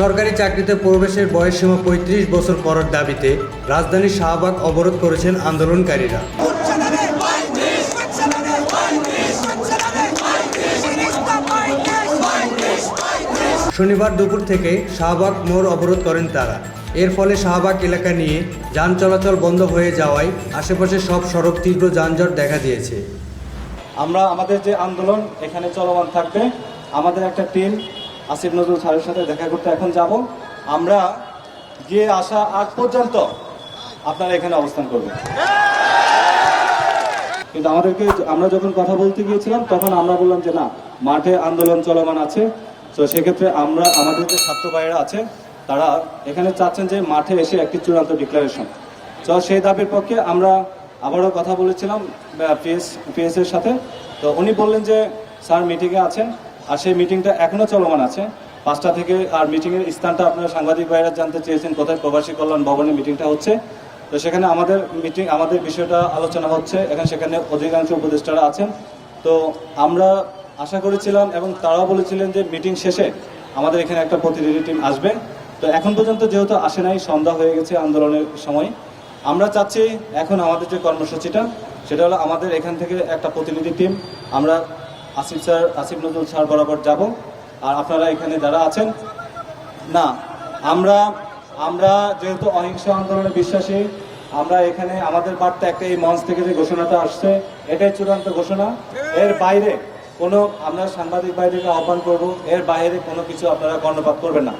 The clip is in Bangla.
সরকারি চাকরিতে প্রবেশের বয়সসীমা পঁয়ত্রিশ বছর করার দাবিতে রাজধানীর শাহবাগ অবরোধ করেছেন আন্দোলনকারীরা। শনিবার দুপুর থেকে শাহবাগ মোড় অবরোধ করেন তারা। এর ফলে শাহবাগ এলাকা নিয়ে যান চলাচল বন্ধ হয়ে যাওয়ায় আশেপাশে সব সড়ক তীব্র যানজট দেখা দিয়েছে। আমরা আমাদের যে আন্দোলন, এখানে চলমান থাকবে, আমাদের একটা টিম আসিফ নজরুল স্যারের সাথে দেখা করতে এখন যাব। আমরা গিয়ে আসা আগ পর্যন্ত আপনারা এখানে অবস্থান করবেন। কিন্তু আমাদেরকে আমরা যখন কথা বলতে গিয়েছিলাম, তখন আমরা বললাম যে না, মাঠে আন্দোলন চলমান আছে। তো সেক্ষেত্রে আমরা, আমাদের যে ছাত্র ভাইয়েরা আছে, তারা এখানে চাচ্ছেন যে মাঠে এসে একটি চূড়ান্ত ডিক্লারেশন তো সেই দাবির পক্ষে আমরা আবারও কথা বলেছিলাম পিএস পিএস এর সাথে। তো উনি বললেন যে, স্যার মিটিংয়ে আছেন। আর সেই মিটিংটা এখনও চলমান আছে। পাঁচটা থেকে আর মিটিংয়ের স্থানটা আপনারা সাংবাদিক ভাইরা জানতে চেয়েছেন, কোথায় প্রবাসী কল্যাণ ভবনে মিটিংটা হচ্ছে। তো সেখানে আমাদের মিটিং আমাদের বিষয়টা আলোচনা হচ্ছে। এখন সেখানে অধিকাংশ উপদেষ্টারা আছেন। তো আমরা আশা করেছিলাম এবং তারাও বলেছিলেন যে মিটিং শেষে আমাদের এখানে একটা প্রতিনিধি টিম আসবে। তো এখন পর্যন্ত যেহেতু আসে নাই, সন্ধ্যা হয়ে গেছে আন্দোলনের সময়। আমরা চাচ্ছি এখন আমাদের যে কর্মসূচিটা, সেটা হলো আমাদের এখান থেকে একটা প্রতিনিধি টিম আমরা আসিফ স্যার, আসিফ নজরুল স্যার বরাবর যাব। আর আপনারা এখানে যারা আছেন, না, আমরা আমরা যেহেতু অহিংস আন্দোলনে বিশ্বাসী, আমরা এখানে আমাদের বার্তা একটা এই মঞ্চ থেকে যে ঘোষণাটা আসছে, এটাই চূড়ান্ত ঘোষণা। এর বাইরে কোনো, আমরা সাংবাদিক বাইরেকে আহ্বান করব, এর বাইরে কোনো কিছু আপনারা কর্ণপাত করবেন না।